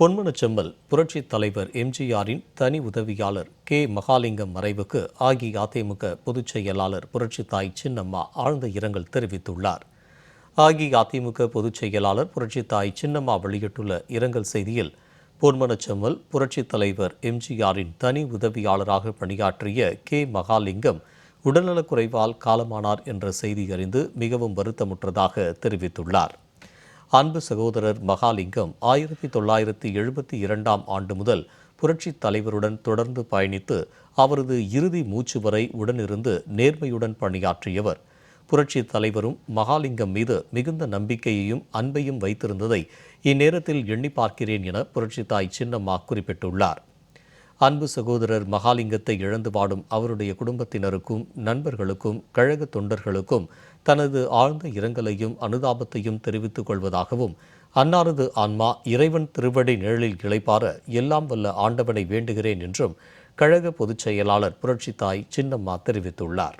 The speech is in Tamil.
பொன்மனச்செம்மல் புரட்சித் தலைவர் எம்ஜிஆரின் தனி உதவியாளர் கே. மகாலிங்கம் மறைவுக்கு அஇஅதிமுக பொதுச் செயலாளர் புரட்சித்தாய் சின்னம்மா ஆழ்ந்த இரங்கல் தெரிவித்துள்ளார். அஇஅதிமுக பொதுச் செயலாளர் புரட்சித்தாய் சின்னம்மா வெளியிட்டுள்ள இரங்கல் செய்தியில் பொன்மனச்செம்மல் புரட்சித் தலைவர் எம்ஜிஆரின் தனி உதவியாளராக பணியாற்றிய கே. மகாலிங்கம் உடல்நலக்குறைவால் காலமானார் என்ற செய்தி அறிந்து மிகவும் வருத்தமுற்றதாக தெரிவித்துள்ளார். அன்பு சகோதரர் மகாலிங்கம் ஆயிரத்தி தொள்ளாயிரத்தி எழுபத்தி இரண்டாம் ஆண்டு முதல் புரட்சித் தலைவருடன் தொடர்ந்து பயணித்து அவரது இறுதி மூச்சு வரை உடனிருந்து நேர்மையுடன் பணியாற்றியவர். புரட்சித் தலைவரும் மகாலிங்கம் மீது மிகுந்த நம்பிக்கையையும் அன்பையும் வைத்திருந்ததை இந்நேரத்தில் எண்ணி பார்க்கிறேன் என புரட்சித்தாய் சின்னம்மா குறிப்பிட்டுள்ளார். அன்பு சகோதரர் மகாலிங்கத்தை இழந்து வாடும் அவருடைய குடும்பத்தினருக்கும் நண்பர்களுக்கும் கழக தொண்டர்களுக்கும் தனது ஆழ்ந்த இரங்கலையும் அனுதாபத்தையும் தெரிவித்துக் கொள்வதாகவும் அன்னாரது ஆன்மா இறைவன் திருவடி நிழலில் இழைப்பார எல்லாம் வல்ல ஆண்டவனை வேண்டுகிறேன் என்றும் கழக பொதுச் செயலாளர் புரட்சித்தாய் சின்னம்மா தெரிவித்துள்ளார்.